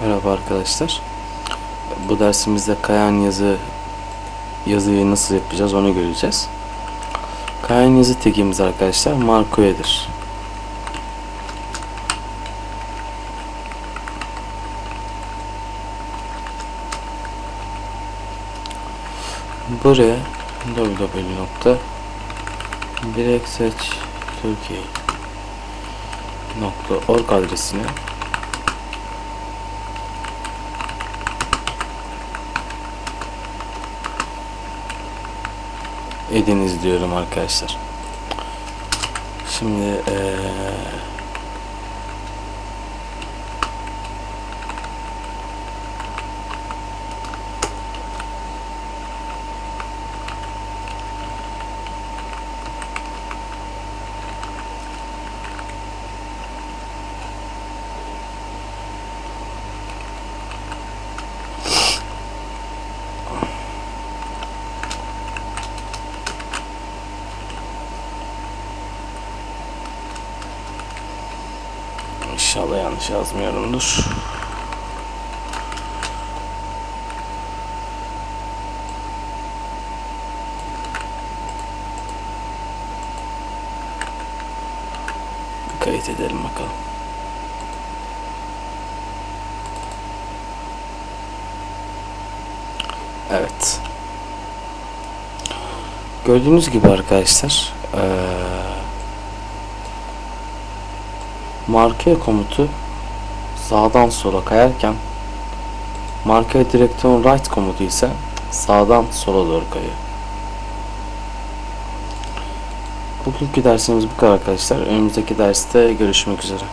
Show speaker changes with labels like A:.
A: Merhaba arkadaşlar. Bu dersimizde kayan yazı yazıyı nasıl yapacağız onu göreceğiz. Kayan yazı tekimiz arkadaşlar Marcoe'dir. Buraya www.direkseç.org adresine ediniz diyorum arkadaşlar. Şimdi eee inşallah yanlış yazmıyorumdur. Kayıt edelim bakalım. Evet. Gördüğünüz gibi arkadaşlar eee marka komutu sağdan sola kayarken marka direktörün right komutu ise sağdan sola doğru kayıyor. Bugünkü dersimiz bu kadar arkadaşlar. Önümüzdeki derste görüşmek üzere.